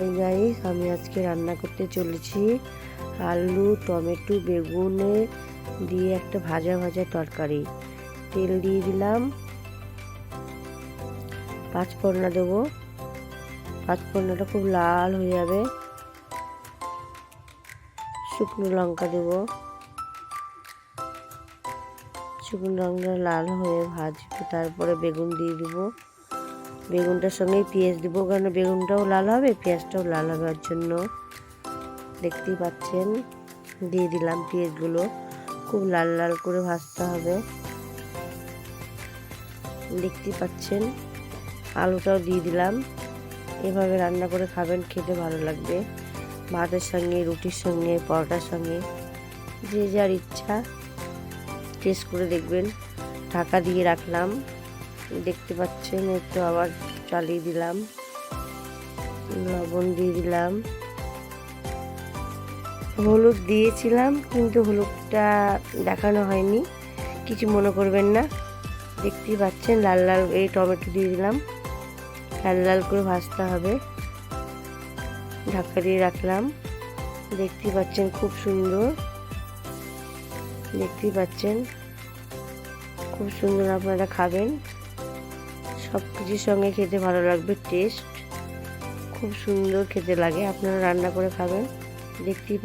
Guys আমি আজকে রান্না করতে চলেছি আলু, টমেটো, বেগুনে দিয়ে একটা ভাজা ভাজা তরকারি। তেল দিয়ে দিলাম। পাঁচ ফোড়না দেবো। পাঁচ ফোড়নাটা খুব লাল হয়ে যাবে। শুকনো লঙ্কা দেবো। শুকনো লঙ্কা লাল হয়ে ভাজবে, তারপরে বেগুন দিয়ে দিব। বেগুনটার সঙ্গে পেঁয়াজ দিব কারণ বেগুনটাও লাল হবে, পেঁয়াজটাও লাল হবে ওর জন্য। দেখতেই পাচ্ছেন, দিয়ে দিলাম পেঁয়াজগুলো। খুব লাল লাল করে ভাজতে হবে। দেখতেই পাচ্ছেন, আলুটাও দিয়ে দিলাম। এভাবে রান্না করে খাবেন, খেতে ভালো লাগবে। ভাতের সঙ্গে, রুটির সঙ্গে, পরোটার সঙ্গে, যে যার ইচ্ছা। টেস্ট করে দেখবেন। ঢাকা দিয়ে রাখলাম। দেখতে পাচ্ছেন, একটু আবার চালিয়ে দিলাম। লবণ দিয়ে দিলাম। হলুদ দিয়েছিলাম, কিন্তু হলুদটা দেখানো হয়নি। কিছু মনে করবেন না। দেখতেই পাচ্ছেন, লাল লাল এই টমেটো দিয়ে দিলাম। লাল লাল করে ভাজতে হবে। ঢাকা দিয়ে রাখলাম। দেখতেই পাচ্ছেন, খুব সুন্দর। দেখতেই পাচ্ছেন, খুব সুন্দর আপনারা খাবেন। সব কিছুর সঙ্গে খেতে ভালো লাগবে টেস্ট খুব সুন্দর খেতে লাগে, আপনারা রান্না করে খাবেন, দেখতেই